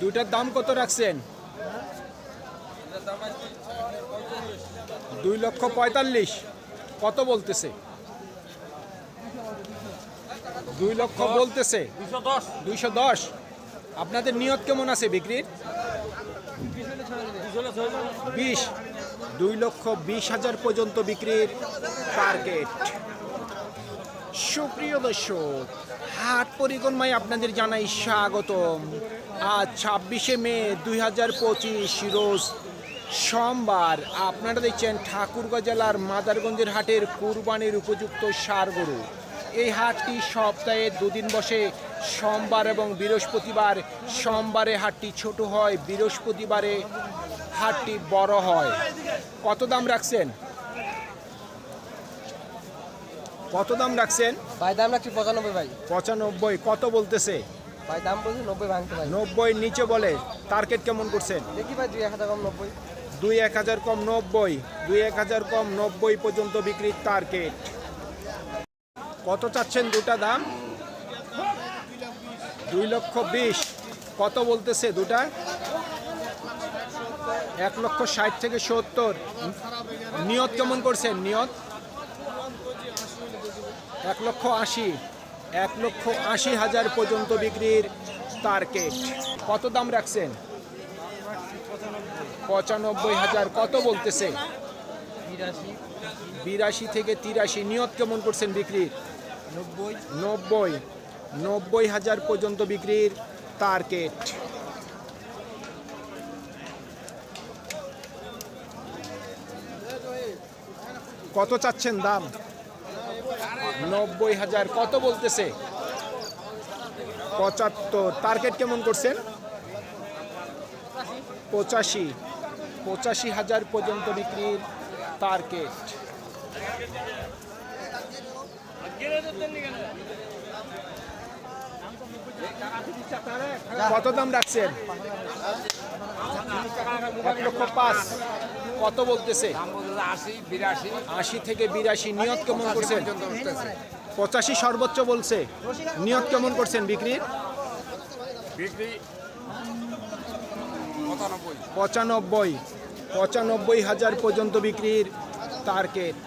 দুইটার দাম কত রাখছেন? দুই লক্ষ পঁয়তাল্লিশ। কত বলতেছে? দুই লক্ষ বলতেছে। দুইশো দশ। আপনাদের নিয়ত কেমন আছে বিক্রির? বিশ। দুই লক্ষ বিশ হাজার পর্যন্ত বিক্রির টার্গেট সুপ্রিয় দর্শক, হাট পরিক্রমায় আপনাদের জানাই স্বাগতম। আজ ছাব্বিশে মে দুই হাজার পঁচিশ রোজ সোমবার। আপনারা দেখছেন ঠাকুরগাঁ জেলার মাদারগঞ্জের হাটের কুরবানির উপযুক্ত সার গরু। এই হাটটি সপ্তাহে দুদিন বসে সোমবার এবং বৃহস্পতিবার। সোমবারে হাটটি ছোট হয় বৃহস্পতিবারে হাটটি বড় হয়। কত দাম রাখছেন? কত দাম রাখছেন? ভাই দাম রাখছি পঁচানব্বই ভাই। পঁচানব্বই কত বলতেছে? ভাই দাম বলছি নব্বই ভাঙতে ভাই। নব্বই নিচে বলে। টার্গেট কেমন করছেন? দেখি ভাই দুই এক হাজার কম নব্বই। দুই এক হাজার কম নব্বই। দুই এক হাজার কম নব্বই পর্যন্ত বিক্রির টার্গেট। কত চাচ্ছেন দুটা দাম? দুই লক্ষ বিশ। কত বলতেছে দুটা? এক লক্ষ ষাট থেকে সত্তর। নিয়ত কেমন করছেন? নিয়ত? এক লক্ষ আশি। এক লক্ষ আশি হাজার পর্যন্ত বিক্রির টার্গেট। কত দাম রাখছেন? পঁচানব্বই হাজার। কত বলতেছে? বিরাশি থেকে তিরাশি। নিয়ত কেমন করছেন বিক্রির? নব্বই। নব্বই নব্বই হাজার পর্যন্ত বিক্রির টার্গেট। কত চাচ্ছেন দাম? নব্বই হাজার। কত বলতেছে? পঁচাত্তর। টার্গেট কেমন করছেন? পঁচাশি। পঁচাশি হাজার পর্যন্ত বিক্রির টার্গেট। কত দাম রাখছেন? এক লক্ষ পাঁচ। কত বলতেছে? আশি বিরাশি। আশি থেকে বিরাশি নিয়ত কেমন করছেন? পঁচাশি সর্বোচ্চ বলছে। নিয়ত কেমন করছেন বিক্রির বিক্রি পঁচানব্বই। পঁচানব্বই। পঁচানব্বই হাজার পর্যন্ত বিক্রির টার্গেট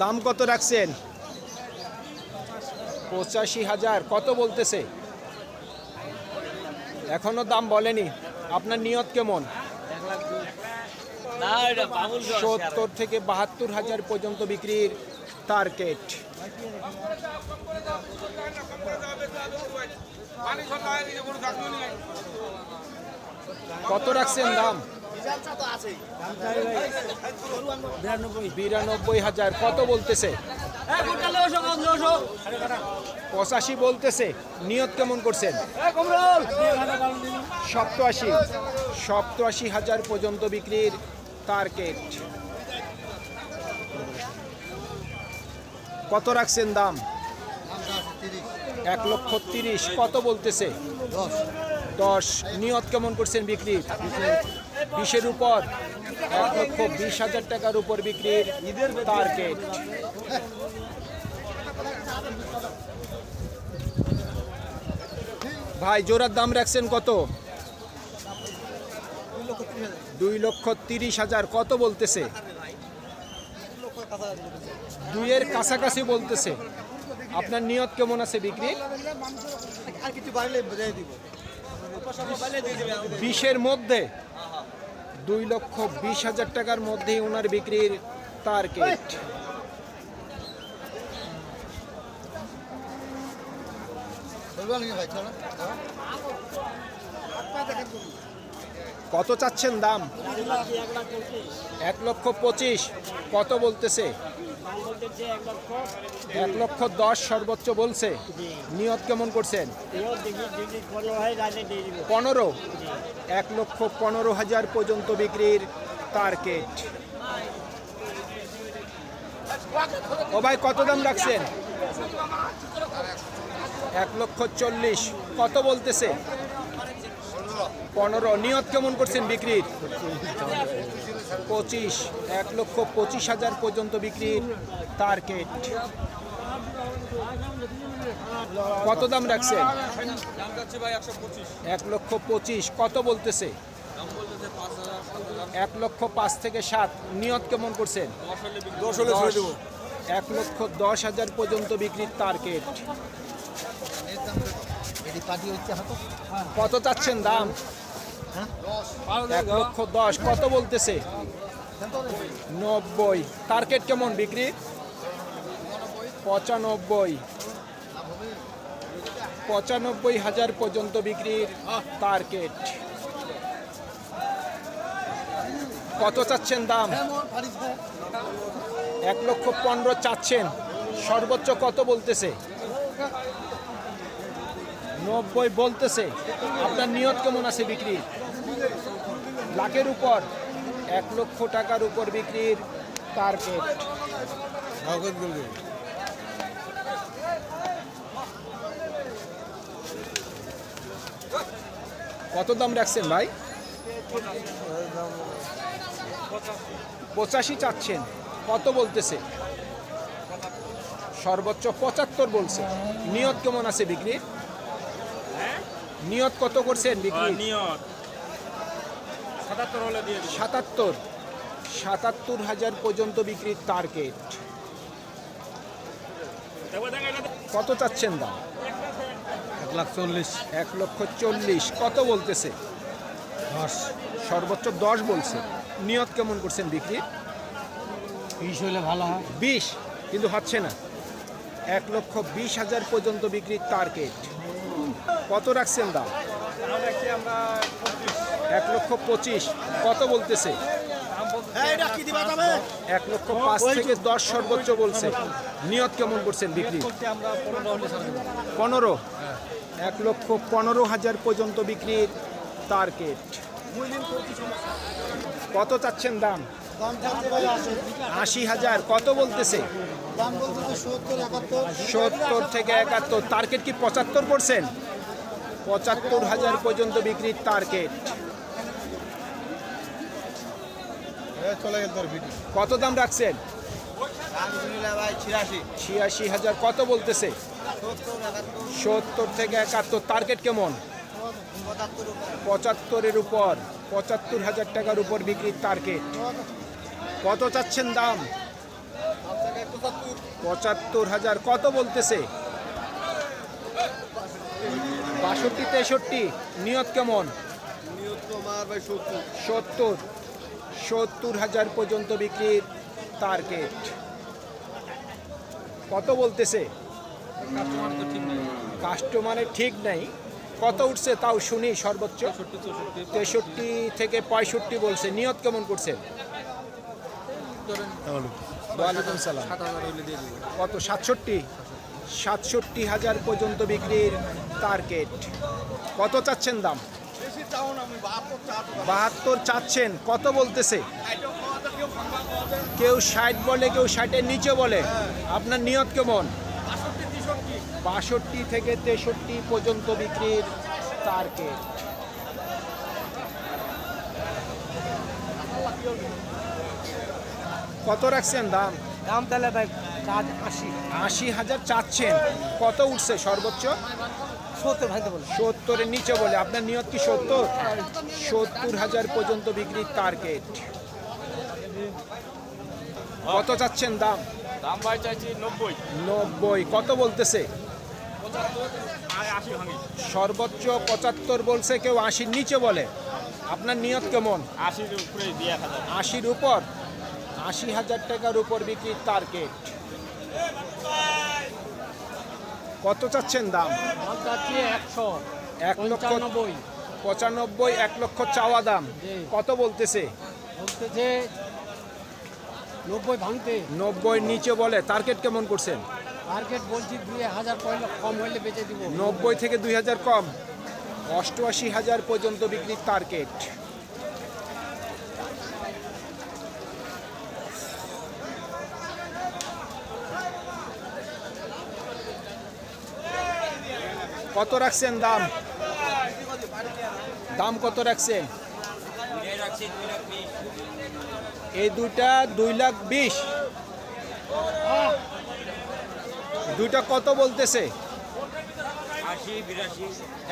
দাম কত রাখছেন? পঁচাশি হাজার কত বলতেছে? এখনও দাম বলেনি। আপনার নিয়ত কেমন? সত্তর থেকে বাহাত্তর হাজার পর্যন্ত বিক্রির টার্গেট কত রাখছেন দাম? বিরানব্বই হাজার। কত বলতেছে? পঁচাশি বলতেছে নিয়ত কেমন করছেন? সপ্তআশি সপ্তআশি হাজার পর্যন্ত বিক্রির টার্গেট কত রাখছেন দাম? এক লক্ষ তিরিশ কত বলতেছে? দশ নিয়ত কেমন করছেন বিক্রি বিশের উপর এক লক্ষ বিশ হাজার টাকার উপর বিক্রির টার্গেট ভাই, জোড়ার দাম রাখছেন কত? দুই লক্ষ তিরিশ হাজার, কত বলতেছে? দুইয়ের কাছাকাছি বলতেছে। আপনার নিয়ত কেমন আছে বিক্রি? বিশের মধ্যে? দুই লক্ষ বিশ হাজার টাকার মধ্যেই ওনার বিক্রির তার টার্গেট কত চাচ্ছেন দাম? এক লক্ষ পঁচিশ। কত বলতেছে? এক লক্ষ দশ সর্বোচ্চ বলছে। নিয়ত কেমন করছেন? পনেরো। এক লক্ষ পনেরো হাজার পর্যন্ত বিক্রির টার্গেট ও ভাই, কত দাম রাখছেন? এক লক্ষ চল্লিশ। কত বলতেছে? পনেরো। নিয়ত কেমন করছেন বিক্রির? পঁচিশ। এক লক্ষ পঁচিশ হাজার পর্যন্ত বিক্রির টার্গেট কত দাম রাখছেন? এক লক্ষ পঁচিশ। কত বলতেছে? এক লক্ষ পাঁচ থেকে সাত। নিয়ত কেমন করছেন। এক লক্ষ দশ হাজার পর্যন্ত বিক্রির টার্গেট হচ্ছে হাতে। কত চাচ্ছেন দাম? এক লক্ষ দশ কত বলতেছে? নব্বই। টার্গেট কেমন বিক্রি? পঁচানব্বই। পঁচানব্বই হাজার পর্যন্ত বিক্রির টার্গেট। কত চাচ্ছেন দাম? এক লক্ষ পনেরো চাচ্ছেন। সর্বোচ্চ কত বলতেছে? নব্বই বলতেছে। আপনার নিয়ত কেমন আছে বিক্রি লাখের উপর এক লক্ষ টাকার উপর বিক্রির টার্গেট কত দাম রাখছেন ভাই? পঁচাশি চাচ্ছেন। কত বলতেছে? সর্বোচ্চ পঁচাত্তর বলছে। নিয়ত কেমন আছে বিক্রি নিয়ত কত করছেন বিক্রি? নিয়ত। সাতাত্তর হলে দিয়ে সাতাত্তর। সাতাত্তর হাজার পর্যন্ত বিক্রির টার্গেট কত চাচ্ছেন দাম? এক লাখ চল্লিশ। এক লক্ষ চল্লিশ। কত বলতেছে? দশ। সর্বোচ্চ দশ বলছে। নিয়ত কেমন করছেন বিক্রি? বিশ হলে ভালো হয়। বিশ? কিন্তু হচ্ছে না। এক লক্ষ বিশ হাজার পর্যন্ত বিক্রির টার্গেট কত রাখছেন দাম? এক লক্ষ পঁচিশ। কত বলতেছে? এক লক্ষ পাঁচ থেকে দশ সর্বোচ্চ বলছে। নিয়ত কেমন করছেন বিক্রি? পনেরো। এক লক্ষ পনেরো হাজার পর্যন্ত বিক্রির টার্গেট কত চাচ্ছেন দাম? আশি হাজার। কত বলতেছে? সত্তর থেকে একাত্তর। টার্গেট কি পঁচাত্তর করছেন? পঁচাত্তর হাজার পর্যন্ত বিক্রির টার্গেট কত দাম রাখছেন? ছিয়াশি। হাজার কত বলতেছে? সত্তর থেকে একাত্তর টার্গেট কেমন? পঁচাত্তরের উপর পঁচাত্তর হাজার টাকার উপর বিক্রির টার্গেট কত চাচ্ছেন দাম? পঁচাত্তর হাজার কত বলতেছে? বাষট্টি তেষট্টি নিয়ত কেমন? নিয়ত আমার ভাই সত্তর। সত্তর। সত্তর হাজার পর্যন্ত বিক্রির টার্গেট কত বলতেছে? কাস্টমার তো ঠিক নেই। কাস্টমারের ঠিক নাই। কত উঠছে তাও শুনি সর্বোচ্চ। তেষট্টি থেকে পঁয়ষট্টি বলছে। নিয়ত কেমন করছেন দেবো। কত? সাতষট্টি। সাতষট্টি হাজার পর্যন্ত বিক্রির টার্গেট। কত চাচ্ছেন দাম? বেশি চাও না আমি বাহাত্তর চাচ্ছেন কত বলতেছে? কেউ ষাট বলে কেউ ষাটের নিচে বলে। আপনার নিয়ত কেমন? বাষট্টি থেকে তেষট্টি পর্যন্ত বিক্রির টার্গেট। কত রাখছেন দাম? দাম তাহলে ভাই আশি। আশি হাজার চাচ্ছেন। কত উঠছে সর্বোচ্চ? সত্তর ভাইতে বলে। সত্তরের নিচে বলে আপনার নিয়ত কি সত্তর? সত্তর হাজার পর্যন্ত বিক্রির টার্গেট কত চাচ্ছেন দাম? দাম ভাই চাইছি নব্বই। নব্বই কত বলতেছে? সর্বোচ্চ পঁচাত্তর বলছে কেউ আশির নিচে বলে। আপনার নিয়ত কেমন? আশির উপরে আশির উপর? আশি হাজার টাকার উপর বিক্রির টার্গেট কত চাচ্ছেন দাম? একশো এক লক্ষ পঁচানব্বই এক লক্ষ চাওয়া দাম। কত বলতেছে? বলতেছে নব্বই ভাঙতে। নব্বই নিচে বলে টার্গেট কেমন করছেন? বলছি দুই হাজার কম হইলে বেচে দিব। নব্বই থেকে দুই হাজার কম। অষ্টআশি হাজার পর্যন্ত বিক্রির টার্গেট। কত রাখছেন দাম? দাম কত রাখছেন? এই দুইটা দুই লাখ বিশ। দুইটা কত বলতেছে?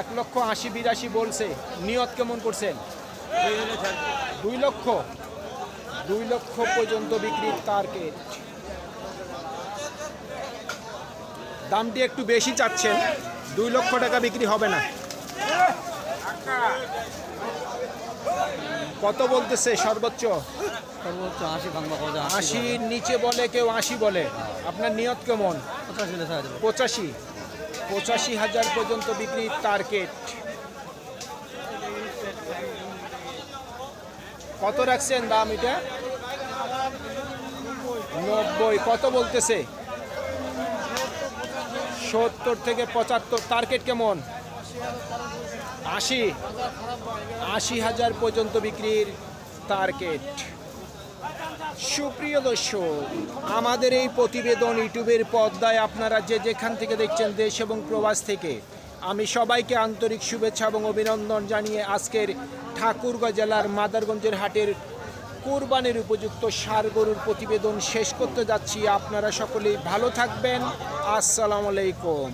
এক লক্ষ আশি বিরাশি বলছে। নিয়ত কেমন করছেন? দুই লক্ষ। দুই লক্ষ পর্যন্ত বিক্রির টার্গেট দামটি একটু বেশি চাচ্ছেন। দুই লক্ষ টাকা বিক্রি হবে না। কত বলতেছে সর্বোচ্চ? সর্বোচ্চ আশি আশির নিচে বলে কেউ আশি বলে। আপনার নিয়ত কেমন? পঁচাশি পঁচাশি। হাজার পর্যন্ত বিক্রি টার্গেট কত রাখছেন দাম এটা? নব্বই। কত বলতেছে? সত্তর থেকে পঁচাত্তর। টার্গেট কেমন? আশি। আশি হাজার পর্যন্ত বিক্রির টার্গেট সুপ্রিয় দর্শক, আমাদের এই প্রতিবেদন ইউটিউবের পর্দায় আপনারা যে যেখান থেকে দেখছেন দেশ এবং প্রবাস থেকে, আমি সবাইকে আন্তরিক শুভেচ্ছা এবং অভিনন্দন জানিয়ে আজকের ঠাকুরগাঁ জেলার মাদারগঞ্জের হাটের কোরবানির উপযুক্ত সার গরুর প্রতিবেদন শেষ করতে যাচ্ছি। আপনারা সকলেই ভালো থাকবেন। আসসালামু আলাইকুম।